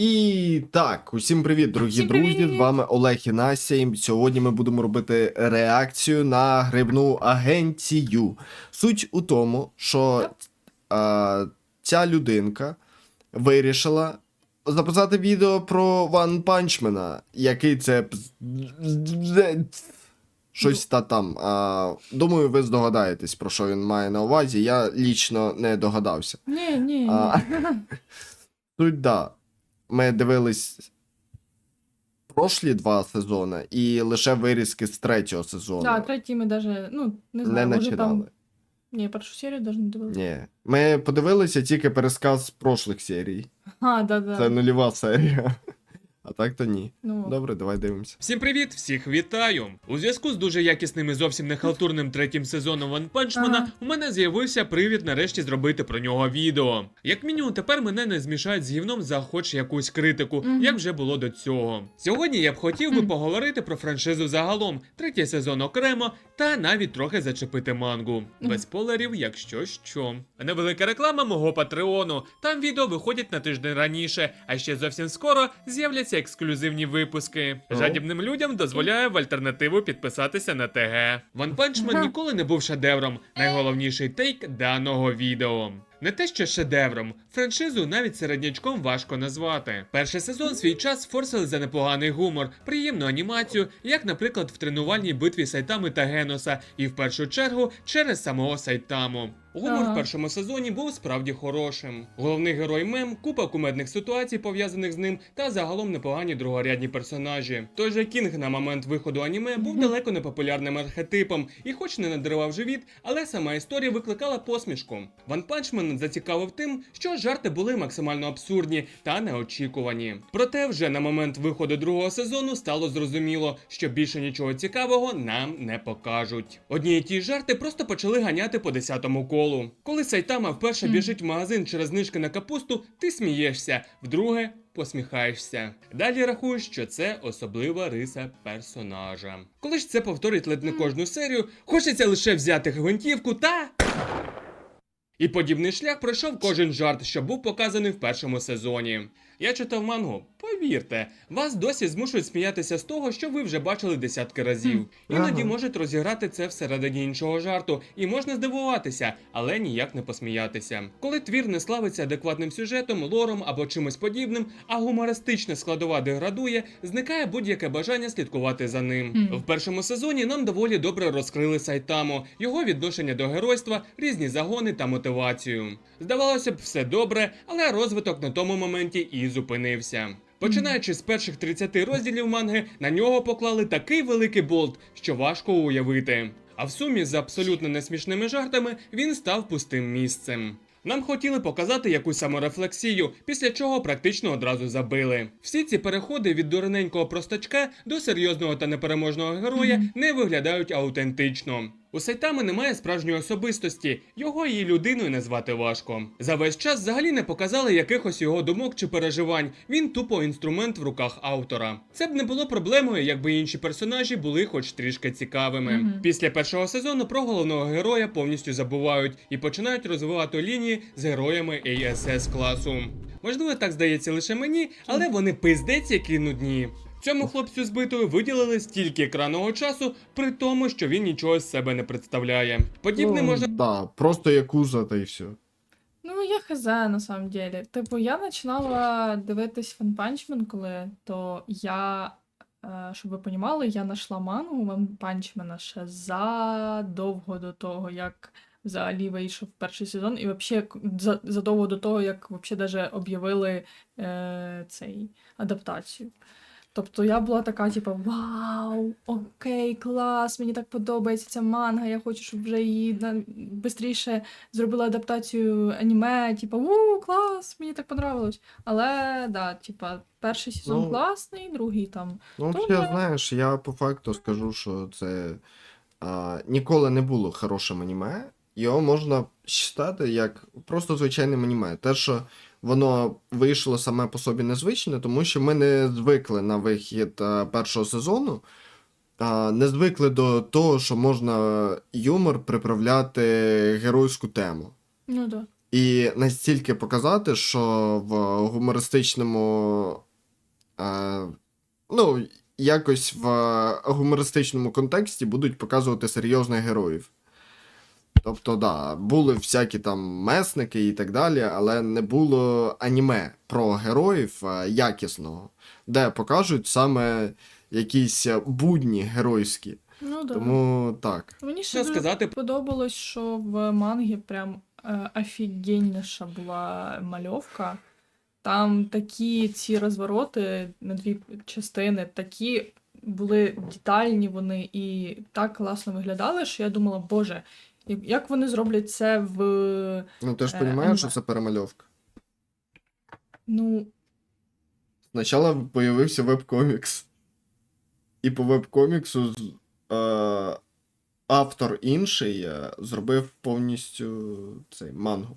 І так, усім привіт, дорогі Всім друзі. привіт! З вами Олег і Настя. І сьогодні ми будемо робити реакцію на грибну агенцію. Суть у тому, що а, ця людинка вирішила записати відео про Ван Панчмена, який це щось та там. А, думаю, ви здогадаєтесь, про що він має на увазі. Я лічно не догадався. Ні, ні. А, Суть да. Ми дивились прошлі два сезони і лише вирізки з третього сезону. Да, третій ми даже, ну, не не може там. Ні, першу серію даже не дивилися. Ні. Ми подивилися тільки пересказ прошлих серій. А, да, да. Це нульова серія. А так то ні. Ну, Добре, давай дивимося. Всім привіт, всіх вітаю! У зв'язку з дуже якісним і зовсім не халтурним третім сезоном Ван Панчмана Ага. у мене з'явився привід нарешті зробити про нього відео. Як мінімум, тепер мене не змішають з гівном за хоч якусь критику, Мгм. як вже було до цього. Сьогодні я б хотів би поговорити про франшизу загалом, третій сезон окремо, та навіть трохи зачепити мангу. Без спойлерів, якщо що. Невелика реклама мого патреону. Там відео виходять на тиждень раніше, а ще зовсім скоро з'являться ексклюзивні випуски. Жадібним людям дозволяє в альтернативу підписатися на ТГ. Man Ага. ніколи не був шедевром. Найголовніший тейк даного відео. Не те, що шедевром, франшизу навіть середнячком важко назвати. Перший сезон свій час форсили за непоганий гумор, приємну анімацію, як, наприклад, в тренувальній битві Сайтами та Геноса, і в першу чергу через самого Сайтаму. Гумор в першому сезоні був справді хорошим. Головний герой мем, купа кумедних ситуацій, пов'язаних з ним, та загалом непогані другорядні персонажі. Той же Кінг на момент виходу аніме був далеко не популярним архетипом, і хоч не надривав живіт, але сама історія викликала посмішку. Ван Панчмен зацікавив тим, що жарти були максимально абсурдні та неочікувані. Проте вже на момент виходу другого сезону стало зрозуміло, що більше нічого цікавого нам не покажуть. Одні і ті жарти просто почали ганяти по десятому колу. Коли Сайтама вперше біжить в магазин через знижки на капусту, ти смієшся, вдруге посміхаєшся. Далі рахуєш, що це особлива риса персонажа. Коли ж це повторить ледь не кожну серію, хочеться лише взяти гвинтівку та. І подібний шлях пройшов кожен жарт, що був показаний в першому сезоні. Я читав мангу. Повірте, вас досі змушують сміятися з того, що ви вже бачили десятки разів. Іноді Ага. можуть розіграти це всередині іншого жарту, і можна здивуватися, але ніяк не посміятися. Коли твір не славиться адекватним сюжетом, лором або чимось подібним, а гумористична складова деградує, зникає будь-яке бажання слідкувати за ним. В першому сезоні нам доволі добре розкрили Сайтаму, його відношення до геройства, різні загони та мотивацію. Здавалося б, все добре, але розвиток на тому моменті і зупинився. Починаючи з перших 30 розділів манги, на нього поклали такий великий болт, що важко уявити. А в сумі з абсолютно несмішними жартами він став пустим місцем. Нам хотіли показати якусь саморефлексію, після чого практично одразу забили. Всі ці переходи від дурненького простачка до серйозного та непереможного героя не виглядають аутентично. У Сайтами немає справжньої особистості, його її людиною назвати важко. За весь час взагалі не показали якихось його думок чи переживань. Він тупо інструмент в руках автора. Це б не було проблемою, якби інші персонажі були хоч трішки цікавими. Мгм. Після першого сезону про головного героя повністю забувають і починають розвивати лінії з героями ASS класу. Можливо, так здається лише мені, але вони пиздець які нудні. Цьому хлопцю збитою виділили стільки екранного часу, при тому, що він нічого з себе не представляє. Подібне ну, можна Да, просто якуза та й все. ну, я хз, на самом деле. Типу, я починала дивитись Man, коли то я, е, щоб ви понімали, я знайшла мангу Man ще задовго до того, як взагалі вийшов перший сезон, і взагалі за- задовго до того, як взагалі даже об'явили е, цей адаптацію. Тобто я була така, типу, вау, окей, клас, мені так подобається ця манга, я хочу, щоб вже її швидше зробили адаптацію аніме, типу, у, клас, мені так понравилось. Але, да, типа, перший сезон Ну, класний, другий там. Ну, Тоже. взагалі, знаєш, я по факту скажу, що це а, ніколи не було хорошим аніме. Його можна вважати як просто звичайним аніме. Те, що воно вийшло саме по собі незвичне, тому що ми не звикли на вихід першого сезону. Не звикли до того, що можна юмор приправляти геройську тему. Ну да. І настільки показати, що в гумористичному. Е, ну, якось в гумористичному контексті будуть показувати серйозних героїв. Тобто, да, були всякі там месники і так далі, але не було аніме про героїв е, якісного, де покажуть саме якісь будні геройські. Ну да. Тому так. Мені ще дуже сказати? подобалось, що в мангі прям е, офігенніша була мальовка. Там такі ці розвороти на дві частини, такі були детальні вони і так класно виглядали, що я думала, боже, як- вони зроблять це в. Ну ти ж Е, розумієш, що це перемальовка. Ну, Спочатку появився веб-комікс. І по веб-коміксу е, автор інший е, зробив повністю цей мангу.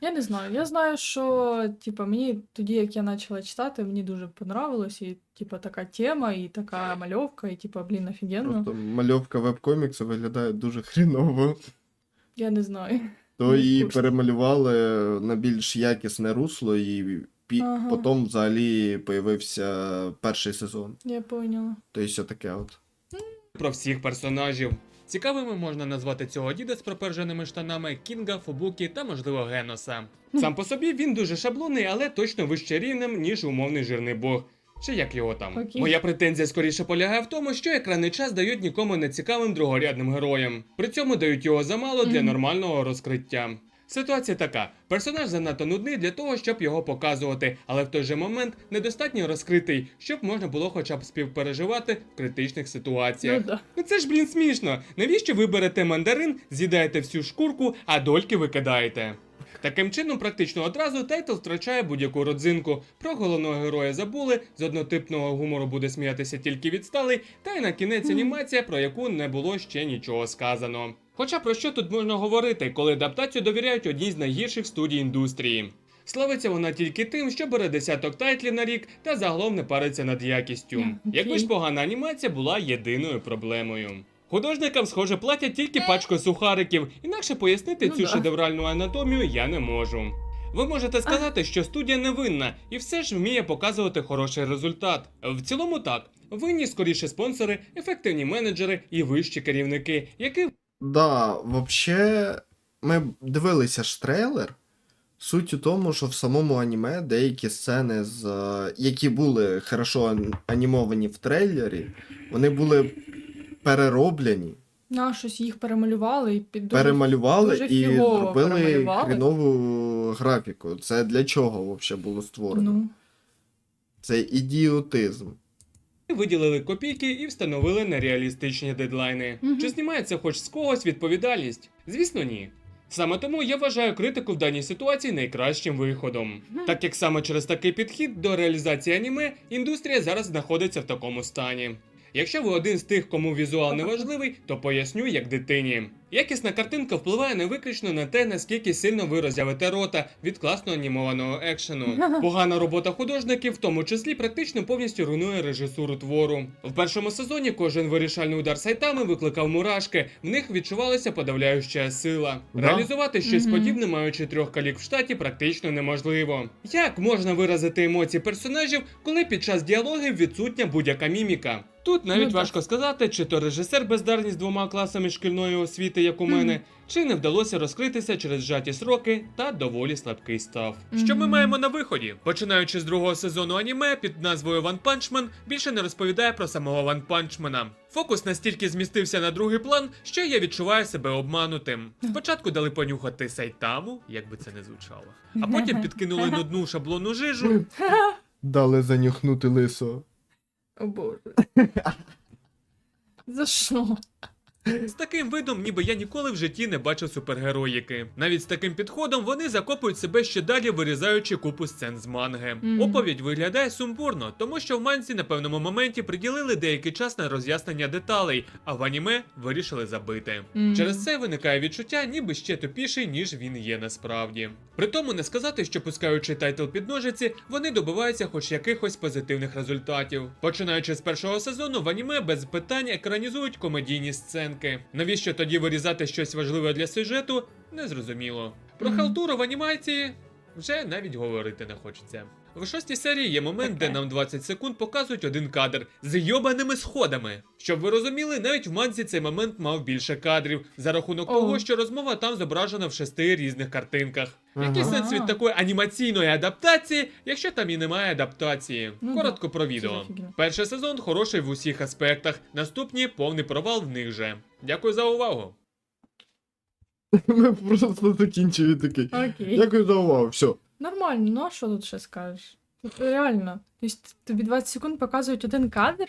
Я не знаю. Я знаю, що типа, мені тоді, як я почала читати, мені дуже понравилось, і типа така тема, і така мальовка, і типа, блін, офігенно. Просто мальовка веб-коміксу виглядає дуже хріново. Я не знаю. То її перемалювали на більш якісне русло, і пі... Ага. потім взагалі появився перший сезон. Я поняла. То й все таке от. про всіх персонажів. Цікавими можна назвати цього діда з проперженими штанами Кінга, Фубукі та, можливо, Геноса. Сам по собі він дуже шаблонний, але точно вище рівнем, ніж умовний жирний бог. Чи як його там? Окей. Моя претензія скоріше полягає в тому, що екранний час дають нікому не цікавим другорядним героям. При цьому дають його замало для нормального розкриття. Ситуація така: персонаж занадто нудний для того, щоб його показувати, але в той же момент недостатньо розкритий, щоб можна було хоча б співпереживати в критичних ситуаціях. Ну да. Ну це ж, блін, смішно. Навіщо ви берете мандарин, з'їдаєте всю шкурку, а дольки викидаєте? Таким чином, практично одразу тайтл втрачає будь-яку родзинку. Про головного героя забули, з однотипного гумору буде сміятися тільки відсталий, та й на кінець анімація, про яку не було ще нічого сказано. Хоча про що тут можна говорити, коли адаптацію довіряють одній з найгірших студій індустрії. Славиться вона тільки тим, що бере десяток тайтлів на рік та загалом не париться над якістю. Мгм, Якби ж погана анімація була єдиною проблемою. Художникам, схоже, платять тільки пачку сухариків, інакше пояснити Ну цю да. шедевральну анатомію я не можу. Ви можете сказати, що студія невинна і все ж вміє показувати хороший результат. В цілому так. Винні скоріше спонсори, ефективні менеджери і вищі керівники, які Да, вообще, ми дивилися ж трейлер. Суть у тому, що в самому аніме деякі сцени, з, е, які були хорошо анімовані в трейлері, вони були перероблені, На щось їх перемалювали і під дуже перемалювали дуже і фігово зробили перемалювали. хрінову графіку. Це для чого взагалі було створено? Ну, Це ідіотизм. виділили копійки і встановили нереалістичні дедлайни. Мгм. Чи знімається хоч з когось відповідальність? Звісно, ні. Саме тому я вважаю критику в даній ситуації найкращим виходом, Мгм. так як саме через такий підхід до реалізації аніме індустрія зараз знаходиться в такому стані. Якщо ви один з тих, кому візуал не важливий, то поясню як дитині. Якісна картинка впливає не виключно на те, наскільки сильно ви роззявите рота від класно анімованого екшену. Погана робота художників, в тому числі, практично повністю руйнує режисуру твору. В першому сезоні кожен вирішальний удар сайтами викликав мурашки, в них відчувалася подавляюча сила. Реалізувати щось подібне, маючи трьох калік в штаті, практично неможливо. Як можна виразити емоції персонажів, коли під час діалогів відсутня будь-яка міміка? Тут навіть Ну, так. важко сказати, чи то режисер бездарний з двома класами шкільної освіти, як у Мгм. мене, чи не вдалося розкритися через зжаті сроки та доволі слабкий став. Що ми маємо на виході? Починаючи з другого сезону аніме під назвою One Punch Man, більше не розповідає про самого One Punch Man. Фокус настільки змістився на другий план, що я відчуваю себе обманутим. Спочатку дали понюхати сайтаму, як би це не звучало, а потім підкинули нудну шаблону жижу. Дали занюхнути лисо. О боже. За що? З таким видом, ніби я ніколи в житті не бачив супергероїки. Навіть з таким підходом вони закопують себе ще далі, вирізаючи купу сцен з манги. Мгм. Оповідь виглядає сумбурно, тому що в манці на певному моменті приділили деякий час на роз'яснення деталей, а в аніме вирішили забити. Мгм. Через це виникає відчуття, ніби ще тупіший, ніж він є насправді. При тому не сказати, що пускаючи тайтл під ножиці, вони добиваються хоч якихось позитивних результатів. Починаючи з першого сезону, в аніме без питань екранізують комедійні сценки. Катсценки. Навіщо тоді вирізати щось важливе для сюжету? Незрозуміло. Про халтуру в анімації вже навіть говорити не хочеться. В шостій серії є момент, де нам 20 секунд показують один кадр з йобаними сходами. Щоб ви розуміли, навіть в манці цей момент мав більше кадрів за рахунок О. того, що розмова там зображена в шести різних картинках. Який сенс від такої анімаційної адаптації, якщо там і немає адаптації? Ну Коротко да. про відео. Перший сезон хороший в усіх аспектах. Наступні повний провал в них же. Дякую за увагу. Ми просто закінчили такий. Окей. Дякую за увагу. Все. Нормально, ну а що тут ще скажеш? Тут реально. Тобто тобі 20 секунд показують один кадр,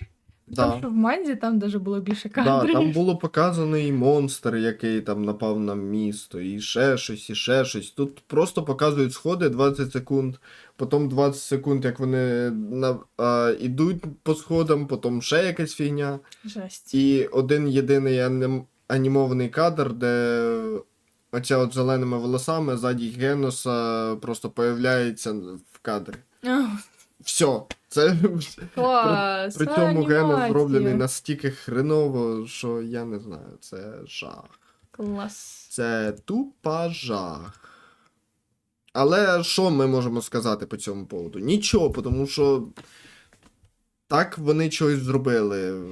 Да. що в Манзі там навіть було більше Да, кадрів. там було показано і монстр, який там напав на місто, і ще щось, і ще щось. Тут просто показують сходи 20 секунд, потім 20 секунд, як вони на, а, ідуть по сходам, потім ще якась фігня. Жесть. І один єдиний аним... анімований кадр, де оця от зеленими волосами ззаді Геноса просто появляється в кадрі. Ах, Все. Це Клас. при цьому Генос зроблений настільки хреново, що я не знаю, це жах. Клас. Це тупа жах. Але що ми можемо сказати по цьому поводу? Нічого, тому що так вони щось зробили.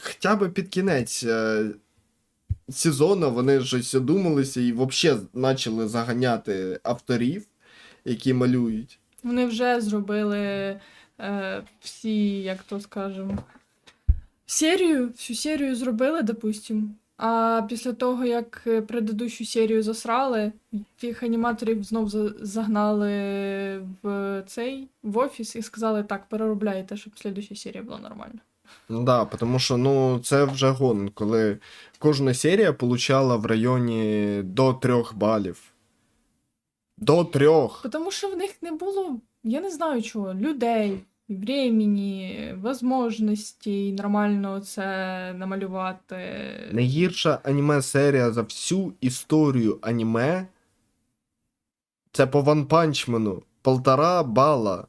Хоча б під кінець е, сезону вони щось одумалися і взагалі почали заганяти авторів, які малюють. Вони вже зробили е, всі, як то скажемо, серію, всю серію зробили, допустим. А після того, як предыдущу серію засрали, тих аніматорів знов загнали в цей в офіс і сказали, так, переробляйте, щоб слідуща серія була нормальна. Ну да, тому що ну, це вже гон, коли кожна серія получала в районі до трьох балів. До трьох. Тому що в них не було, я не знаю чого, людей, времени, возможностей нормально це намалювати. Найгірша аніме-серія за всю історію аніме. Це по One Punch Man. Полтора бала.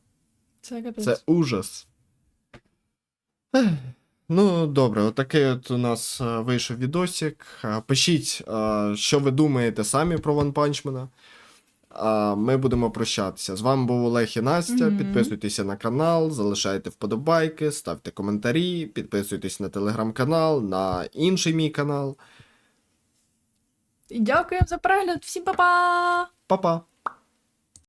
Це капець. Це ужас. Ех, Ну, добре, отакий от у нас е, вийшов відосик. Е, Пишіть, е, що ви думаєте самі про One Punch Man. А ми будемо прощатися. З вами був Олег і Настя. Мгм. Підписуйтеся на канал, залишайте вподобайки, ставте коментарі, підписуйтесь на телеграм-канал, на інший мій канал. І дякуємо за перегляд. Всім па-па! Па-па!